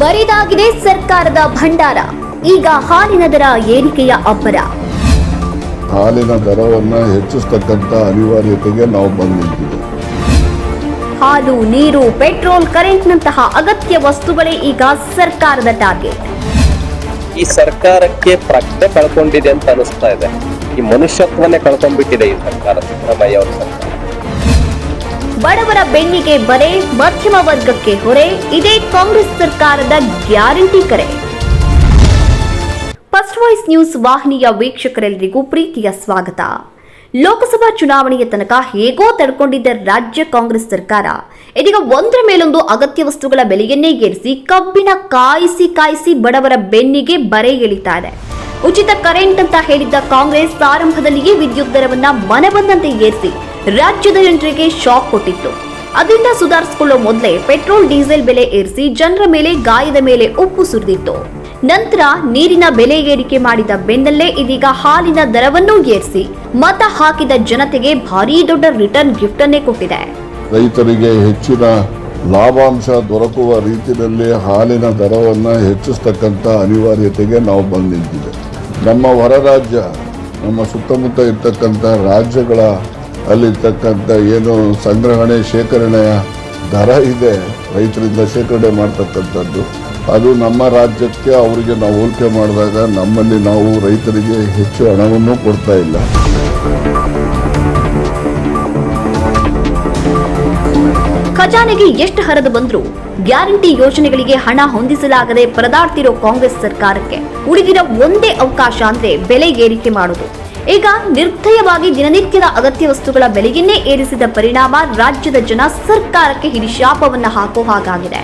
ಬರಿದಾಗಿದೆ ಸರ್ಕಾರದ ಭಂಡಾರ. ಈಗ ಹಾಲಿನ ದರ ಏರಿಕೆಯ ಅಬ್ಬರ. ಹಾಲಿನ ದರವನ್ನು ಹೆಚ್ಚಿಸತಕ್ಕಂತ ಅನಿವಾರ್ಯತೆಗೆ ನಾವು ಬಂದಿದ್ದೀವಿ. ಹಾಲು ನೀರು ಪೆಟ್ರೋಲ್ ಕರೆಂಟ್ನಂತಹ ಅಗತ್ಯ ವಸ್ತುಗಳೇ ಈಗ ಸರ್ಕಾರದ ಟಾರ್ಗೆಟ್. ಈ ಸರ್ಕಾರಕ್ಕೆ ಪ್ರಜ್ಞೆ ಕಳ್ಕೊಂಡಿದೆ ಅಂತ ಅನಿಸ್ತಾ ಇದೆ. ಈ ಮನುಷ್ಯತ್ವನೇ ಕಳ್ಕೊಂಡ್ಬಿಟ್ಟಿದೆ ಈ ಸರ್ಕಾರ ಸಿದ್ದರಾಮಯ್ಯ ಅವರ ಸರ್ಕಾರ. ಬಡವರ ಬೆನ್ನಿಗೆ ಬರೆ, ಮಧ್ಯಮ ವರ್ಗಕ್ಕೆ ಹೊರೆ, ಇದೇ ಕಾಂಗ್ರೆಸ್ ಸರ್ಕಾರದ ಗ್ಯಾರಂಟಿ ಕರೆ. ಫಸ್ಟ್ ವಾಯ್ಸ್ ನ್ಯೂಸ್ ವಾಹಿನಿಯ ವೀಕ್ಷಕರೆಲ್ಲರಿಗೂ ಪ್ರೀತಿಯ ಸ್ವಾಗತ. ಲೋಕಸಭಾ ಚುನಾವಣೆಯ ತನಕ ಹೇಗೋ ತಡ್ಕೊಂಡಿದ್ದ ರಾಜ್ಯ ಕಾಂಗ್ರೆಸ್ ಸರ್ಕಾರ, ಇದೀಗ ಒಂದರ ಮೇಲೊಂದು ಅಗತ್ಯ ವಸ್ತುಗಳ ಬೆಲೆಯನ್ನೇ ಏರಿಸಿ ಕಬ್ಬಿನ ಕಾಯಿಸಿ ಕಾಯಿಸಿ ಬಡವರ ಬೆನ್ನಿಗೆ ಬರೆ ಎಳಿತಾ ಇದೆ ಉಚಿತ ಕರೆಂಟ್ ಅಂತ ಹೇಳಿದ್ದ ಕಾಂಗ್ರೆಸ್ ಆರಂಭದಲ್ಲಿಯೇ ವಿದ್ಯುತ್ ದರವನ್ನ ಮನಬಂದಂತೆ ಏರಿಸಿ ರಾಜ್ಯದ ಜನರಿಗೆ ಶಾಕ್ ಕೊಟ್ಟಿತ್ತು. ಅದರಿಂದ ಸುಧಾರಿಸಿಕೊಳ್ಳೋ ಮೊದಲೇ ಪೆಟ್ರೋಲ್, ಡೀಸೆಲ್ ಬೆಲೆ ಏರಿಸಿ ಜನರ ಮೇಲೆ ಗಾಯದ ಮೇಲೆ ಉಪ್ಪು ಸುರಿದಿತ್ತು. ನಂತರ ನೀರಿನ ಬೆಲೆ ಏರಿಕೆ ಮಾಡಿದ ಬೆನ್ನಲ್ಲೇ ಇದೀಗ ಹಾಲಿನ ದರವನ್ನೂ ಏರಿಸಿ ಮತ ಹಾಕಿದ ಜನತೆಗೆ ಭಾರೀ ದೊಡ್ಡ ರಿಟರ್ನ್ ಗಿಫ್ಟ್ ಅನ್ನೇ ಕೊಟ್ಟಿದೆ. ರೈತರಿಗೆ ಹೆಚ್ಚಿನ ಲಾಭಾಂಶ ದೊರಕುವ ರೀತಿಯಲ್ಲಿ ಹಾಲಿನ ದರವನ್ನು ಹೆಚ್ಚಿಸ್ತಕ್ಕಂಥ ಅನಿವಾರ್ಯತೆಗೆ ನಾವು ಬಂದಿದ್ದೇವೆ. ನಮ್ಮ ಹೊರ ರಾಜ್ಯ, ನಮ್ಮ ಸುತ್ತಮುತ್ತ ಇರ್ತಕ್ಕಂಥ ರಾಜ್ಯಗಳ ಅಲ್ಲಿರ್ತಕ್ಕಂಥ ಏನು ಸಂಗ್ರಹಣೆ, ಶೇಖರಣೆಯ ದರ ಇದೆ, ರೈತರಿಂದ ಶೇಖರಣೆ ಮಾಡ್ತಕ್ಕಂಥದ್ದು. ಅದು ನಮ್ಮ ರಾಜ್ಯಕ್ಕೆ ಅವರಿಗೆ ನಾವು ಹೋಲಿಕೆ ಮಾಡಿದಾಗ ನಮ್ಮಲ್ಲಿ ನಾವು ರೈತರಿಗೆ ಹೆಚ್ಚು ಹಣವನ್ನು ಕೊಡ್ತಾ ಇಲ್ಲ. ಖಜಾನೆಗೆ ಎಷ್ಟು ಹರಿದು ಬಂದ್ರು ಗ್ಯಾರಂಟಿ ಯೋಜನೆಗಳಿಗೆ ಹಣ ಹೊಂದಿಸಲಾಗದೆ ಪರದಾಡ್ತಿರೋ ಕಾಂಗ್ರೆಸ್ ಸರ್ಕಾರಕ್ಕೆ ಉಳಿದಿರೋ ಒಂದೇ ಅವಕಾಶ ಅಂದ್ರೆ ಬೆಲೆ ಏರಿಕೆ ಮಾಡೋದು ಈಗ ನಿರ್ದಯವಾಗಿ ದಿನನಿತ್ಯದ ಅಗತ್ಯ ವಸ್ತುಗಳ ಬೆಲೆಯನ್ನೇ ಏರಿಸಿದ ಪರಿಣಾಮ ರಾಜ್ಯದ ಜನ ಸರ್ಕಾರಕ್ಕೆ ಹಿಡಿಶಾಪವನ್ನ ಹಾಕೋ ಹಾಗಾಗಿದೆ.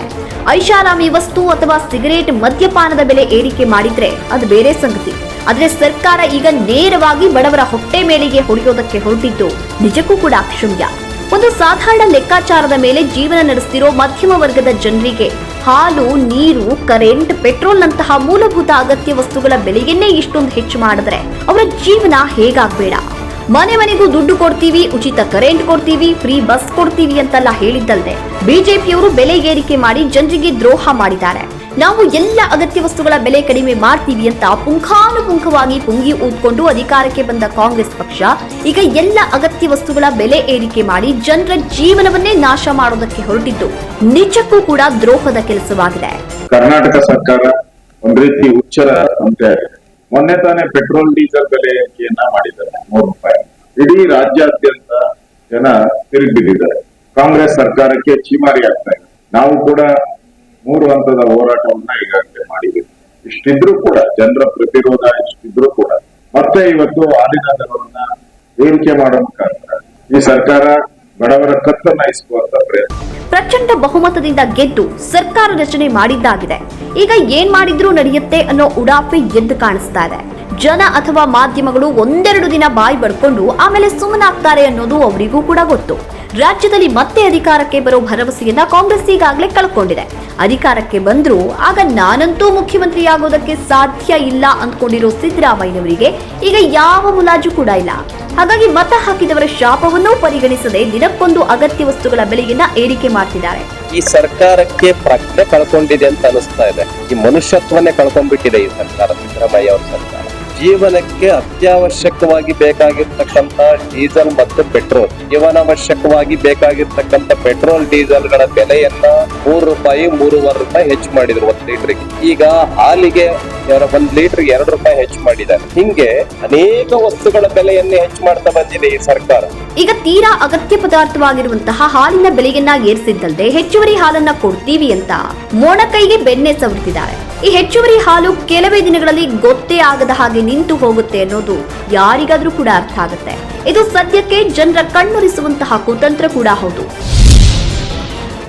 ಐಷಾರಾಮಿ ವಸ್ತು ಅಥವಾ ಸಿಗರೇಟ್ ಮದ್ಯಪಾನದ ಬೆಲೆ ಏರಿಕೆ ಮಾಡಿದ್ರೆ ಅದು ಬೇರೆ ಸಂಗತಿ. ಆದರೆ ಸರ್ಕಾರ ಈಗ ನೇರವಾಗಿ ಬಡವರ ಹೊಟ್ಟೆ ಮೇಲೆಗೆ ಹೊಡೆಯೋದಕ್ಕೆ ಹೊರಟಿದ್ದು ನಿಜಕ್ಕೂ ಕೂಡ ಅಕ್ಷಮ್ಯ ಒಂದು ಸಾಧಾರಣ ಲೆಕ್ಕಾಚಾರದ ಮೇಲೆ ಜೀವನ ನಡೆಸ್ತಿರೋ ಮಧ್ಯಮ ವರ್ಗದ ಜನರಿಗೆ ಹಾಲು, ನೀರು, ಕರೆಂಟ್, ಪೆಟ್ರೋಲ್ನಂತಹ ಮೂಲಭೂತ ಅಗತ್ಯ ವಸ್ತುಗಳ ಬೆಲೆಯನ್ನೇ ಇಷ್ಟೊಂದು ಹೆಚ್ಚು ಮಾಡಿದ್ರೆ ಅವರ ಜೀವನ ಹೇಗಾಗ್ಬೇಡ? ಮನೆ ಮನೆಗೂ ದುಡ್ಡು ಕೊಡ್ತೀವಿ, ಉಚಿತ ಕರೆಂಟ್ ಕೊಡ್ತೀವಿ, ಫ್ರೀ ಬಸ್ ಕೊಡ್ತೀವಿ ಅಂತೆಲ್ಲ ಹೇಳಿದ್ದಲ್ದೆ, ಬಿಜೆಪಿಯವರು ಬೆಲೆ ಏರಿಕೆ ಮಾಡಿ ಜನರಿಗೆ ದ್ರೋಹ ಮಾಡಿದ್ದಾರೆ. ನಾವು ಎಲ್ಲ ಅಗತ್ಯ ವಸ್ತುಗಳ ಬೆಲೆ ಕಡಿಮೆ ಮಾಡ್ತೀವಿ ಅಂತ ಪುಂಖಾನುಪುಂಖವಾಗಿ ಪುಂಗಿ ಊದ್ಕೊಂಡು ಅಧಿಕಾರಕ್ಕೆ ಬಂದ ಕಾಂಗ್ರೆಸ್ ಪಕ್ಷ, ಈಗ ಎಲ್ಲ ಅಗತ್ಯ ವಸ್ತುಗಳ ಬೆಲೆ ಏರಿಕೆ ಮಾಡಿ ಜನರ ಜೀವನವನ್ನೇ ನಾಶ ಮಾಡೋದಕ್ಕೆ ಹೊರಟಿದ್ದು. ನಿಜಕ್ಕೂ ಕೂಡ ದ್ರೋಹದ ಕೆಲಸವಾಗಿದೆ. ಕರ್ನಾಟಕ ಸರ್ಕಾರ ಒಂದ್ ರೀತಿ ಹುಚ್ಚರ ಅಂತೆ. ಮೊನ್ನೆ ತಾನೇ ಪೆಟ್ರೋಲ್, ಡೀಸೆಲ್ ಬೆಲೆ ಏರಿಕೆಯನ್ನ ಮಾಡಿದ್ದಾರೆ. ಮೂರು ರೂಪಾಯಿ. ಇಡೀ ರಾಜ್ಯಾದ್ಯಂತ ಜನ ತಿರುಗಿಬಿದ್ದಿದ್ದಾರೆ. ಕಾಂಗ್ರೆಸ್ ಸರ್ಕಾರಕ್ಕೆ ಚೀಮಾರಿ ಆಗ್ತಾ ಇದೆ. ನಾವು ಕೂಡ ಮೂರು ಹಂತದ ಹೋರಾಟವನ್ನ ಈಗಾಗಲೇ ಮಾಡಿದೆ ಇಷ್ಟಿದ್ರು ಕೂಡ, ಜನರ ಪ್ರತಿರೋಧ ಇಷ್ಟಿದ್ರು ಕೂಡ. ಮತ್ತೆ ಇವತ್ತು ಹಾಲಿನ ದರವನ್ನ ಏರಿಕೆ ಮಾಡೋ ಮುಖಾಂತರ ಈ ಸರ್ಕಾರ ಬಡವರ ಕತ್ತನ್ನ ಇಸುವಂತ ಪ್ರಯತ್ನ. ಪ್ರಚಂಡ ಬಹುಮತದಿಂದ ಗೆದ್ದು ಸರ್ಕಾರ ರಚನೆ ಮಾಡಿದ್ದಾಗಿದೆ. ಈಗ ಏನ್ ಮಾಡಿದ್ರೂ ನಡೆಯುತ್ತೆ ಅನ್ನೋ ಉಡಾಫೆ ಎದ್ದು ಕಾಣಿಸ್ತಾ ಇದೆ. ಜನ ಅಥವಾ ಮಾಧ್ಯಮಗಳು ಒಂದೆರಡು ದಿನ ಬಾಯಿ ಬಡ್ಕೊಂಡು ಆಮೇಲೆ ಸುಮ್ಮನಾಗ್ತಾರೆ ಅನ್ನೋದು ಅವರಿಗೂ ಕೂಡ ಗೊತ್ತು. ರಾಜ್ಯದಲ್ಲಿ ಮತ್ತೆ ಅಧಿಕಾರಕ್ಕೆ ಬರೋ ಭರವಸೆಯನ್ನ ಕಾಂಗ್ರೆಸ್ ಈಗಾಗಲೇ ಕಳ್ಕೊಂಡಿದೆ. ಅಧಿಕಾರಕ್ಕೆ ಬಂದರೂ ಆಗ ನಾನಂತೂ ಮುಖ್ಯಮಂತ್ರಿಯಾಗೋದಕ್ಕೆ ಸಾಧ್ಯ ಇಲ್ಲ ಅಂದ್ಕೊಂಡಿರೋ ಸಿದ್ದರಾಮಯ್ಯನವರಿಗೆ ಈಗ ಯಾವ ಮುಲಾಜು ಕೂಡ ಇಲ್ಲ. ಹಾಗಾಗಿ ಮತ ಹಾಕಿದವರ ಶಾಪವನ್ನೂ ಪರಿಗಣಿಸದೆ ದಿನಕ್ಕೊಂದು ಅಗತ್ಯ ವಸ್ತುಗಳ ಬೆಲೆಯನ್ನ ಏರಿಕೆ ಮಾಡ್ತಿದ್ದಾರೆ. ಈ ಸರ್ಕಾರಕ್ಕೆ ಪ್ರಜ್ಞೆ ಕಳ್ಕೊಂಡಿದೆ ಅಂತ ಅನಿಸ್ತಾ ಇದೆ. ಈ ಮನುಷ್ಯತ್ವನೇ ಕಳ್ಕೊಂಡ್ಬಿಟ್ಟಿದೆ ಈ ಸರ್ಕಾರ ಸಿದ್ದರಾಮಯ್ಯ ಅವರ ಸರ್ಕಾರ. ಜೀವನಕ್ಕೆ ಅತ್ಯವಶ್ಯಕವಾಗಿ ಬೇಕಾಗಿರ್ತಕ್ಕಂತ ಡೀಸೆಲ್ ಮತ್ತು ಪೆಟ್ರೋಲ್. ಜೀವನಾವಶ್ಯಕವಾಗಿ ಬೇಕಾಗಿರ್ತಕ್ಕಂತ ಪೆಟ್ರೋಲ್ ಡೀಸೆಲ್ಗಳ ಬೆಲೆಯನ್ನ ಮೂರು ರೂಪಾಯಿ, ಮೂರುವರೆ ರೂಪಾಯಿ ಹೆಚ್ಚು ಮಾಡಿದ್ರು ಒಂದ್ ಲೀಟರ್ಗೆ. ಈಗ ಹಾಲಿಗೆ ಒಂದ್ ಲೀಟರ್ ಎರಡು ರೂಪಾಯಿ ಹೆಚ್ಚು ಮಾಡಿದ್ದಾರೆ. ಹಿಂಗೆ ಅನೇಕ ವಸ್ತುಗಳ ಬೆಲೆಯನ್ನೇ ಹೆಚ್ಚು ಮಾಡ್ತಾ ಬಂದಿದೆ ಈ ಸರ್ಕಾರ. ಈಗ ತೀರಾ ಅಗತ್ಯ ಪದಾರ್ಥವಾಗಿರುವಂತಹ ಹಾಲಿನ ಬೆಲೆಯನ್ನ ಏರಿಸಿದ್ದಲ್ಲದೆ ಹೆಚ್ಚುವರಿ ಹಾಲನ್ನ ಕೊಡ್ತೀವಿ ಅಂತ ಮೋಣಕೈಗೆ ಬೆಣ್ಣೆ ಸವರ್ತಿದ್ದಾರೆ. ಈ ಹೆಚ್ಚುವರಿ ಹಾಲು ಕೆಲವೇ ದಿನಗಳಲ್ಲಿ ಗೊತ್ತೇ ಆಗದ ಹಾಗೆ ನಿಂತು ಹೋಗುತ್ತೆ ಅನ್ನೋದು ಯಾರಿಗಾದ್ರೂ ಕೂಡ ಅರ್ಥ ಆಗುತ್ತೆ. ಇದು ಸದ್ಯಕ್ಕೆ ಜನರ ಕಣ್ಮರಿಸುವಂತಹ ಕುತಂತ್ರ ಕೂಡ ಹೌದು.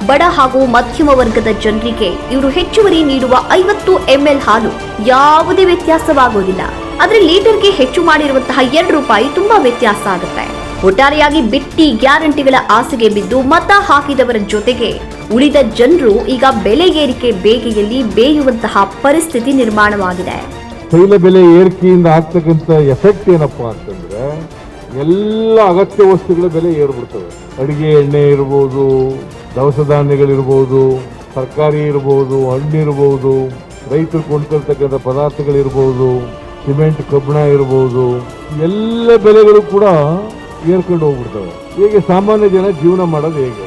ಬಡ ಹಾಗೂ ಮಧ್ಯಮ ವರ್ಗದ ಜನರಿಗೆ ಇವರು ಹೆಚ್ಚುವರಿ ನೀಡುವ ಐವತ್ತು ಎಂಎಲ್ ಹಾಲು ಯಾವುದೇ ವ್ಯತ್ಯಾಸವಾಗೋದಿಲ್ಲ. ಆದ್ರೆ ಲೀಟರ್ಗೆ ಹೆಚ್ಚು ಮಾಡಿರುವಂತಹ ಎರಡು ರೂಪಾಯಿ ತುಂಬಾ ವ್ಯತ್ಯಾಸ ಆಗುತ್ತೆ. ಒಟ್ಟಾರೆಯಾಗಿ ಬಿಟ್ಟಿ ಗ್ಯಾರಂಟಿಗಳ ಆಸೆಗೆ ಬಿದ್ದು ಮತ ಹಾಕಿದವರ ಜೊತೆಗೆ ಉಳಿದ ಜನರು ಈಗ ಬೆಲೆ ಏರಿಕೆ ಬೇಗೆಯಲ್ಲಿ ಬೇಯುವಂತಹ ಪರಿಸ್ಥಿತಿ ನಿರ್ಮಾಣವಾಗಿದೆ. ತೈಲ ಬೆಲೆ ಏರಿಕೆಯಿಂದ ಆಗ್ತಕ್ಕಂಥ ಎಫೆಕ್ಟ್ ಏನಪ್ಪಾ ಅಂತಂದ್ರೆ, ಎಲ್ಲ ಅಗತ್ಯ ವಸ್ತುಗಳ ಬೆಲೆ ಏರ್ಬಿಡ್ತವೆ. ಅಡಿಗೆ ಎಣ್ಣೆ ಇರ್ಬೋದು, ದವಸ ಧಾನ್ಯಗಳಿರ್ಬೋದು, ತರಕಾರಿ ಇರ್ಬೋದು ಹಣ್ಣಿರ್ಬೋದು ರೈತರು ಕೊಂಡ್ಕೊಳ್ತಕ್ಕಂಥ ಪದಾರ್ಥಗಳಿರ್ಬೋದು, ಸಿಮೆಂಟ್, ಕಬ್ಬಣ ಇರ್ಬೋದು, ಎಲ್ಲ ಬೆಲೆಗಳು ಕೂಡ ಏರ್ಕೊಂಡು ಹೋಗ್ಬಿಡ್ತವೆ. ಹೇಗೆ ಸಾಮಾನ್ಯ ಜನ ಜೀವನ ಮಾಡೋದು ಹೇಗೆ?